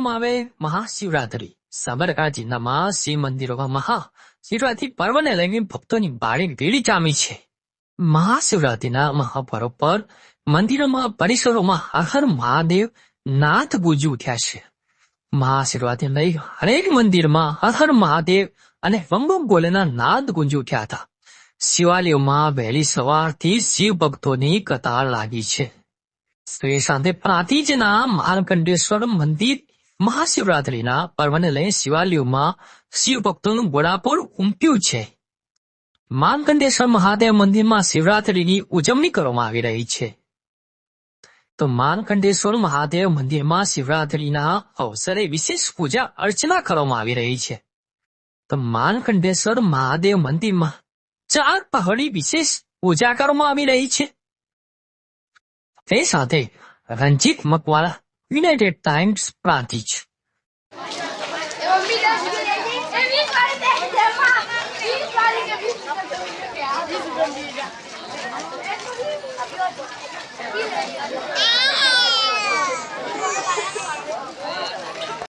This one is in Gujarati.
માવે મહાશિવરાત્રી સાબરકાંઠાના શિવ મંદિરોમાં મહા શિવરાત્રી પર્વને લઈને ભક્તોની ભારે ભીડ જામી છે મહાશિવરાત્રીના મહાપર્વ પર મંદિરોમાં પરિસરોમાં હર મહાદેવ નાથ ગુજી ઉઠ્યા છે મહાશિવરાત્રી લઈ હરેક મંદિરમાં હર મહાદેવ અને વંગમ ગોલેના નાદ ગુંજી ઉઠ્યા હતા શિવાલયોમાં વહેલી સવારથી શિવ ભક્તોની કતાર લાગી છે તો સાથે પ્રાતિજના માર્કંડેશ્વર મંદિર મહાશિવરાત્રીના પર્વને લઈ શિવાલયોમાં શિવભક્તોનું ઘોડાપુર ઉમટ્યું છે માર્કંડેશ્વર મહાદેવ મંદિરમાં શિવરાત્રીની ઉજવણી કરવામાં આવી રહી છે તો માર્કંડેશ્વર મહાદેવ મંદિરમાં શિવરાત્રીના અવસરે વિશેષ પૂજા અર્ચના કરવામાં આવી રહી છે તો માર્કંડેશ્વર મહાદેવ મંદિરમાં ચાર પહાડી વિશેષ પૂજા કરવામાં આવી રહી છે તે સાથે Ranjit Makwala United Times Prantij you.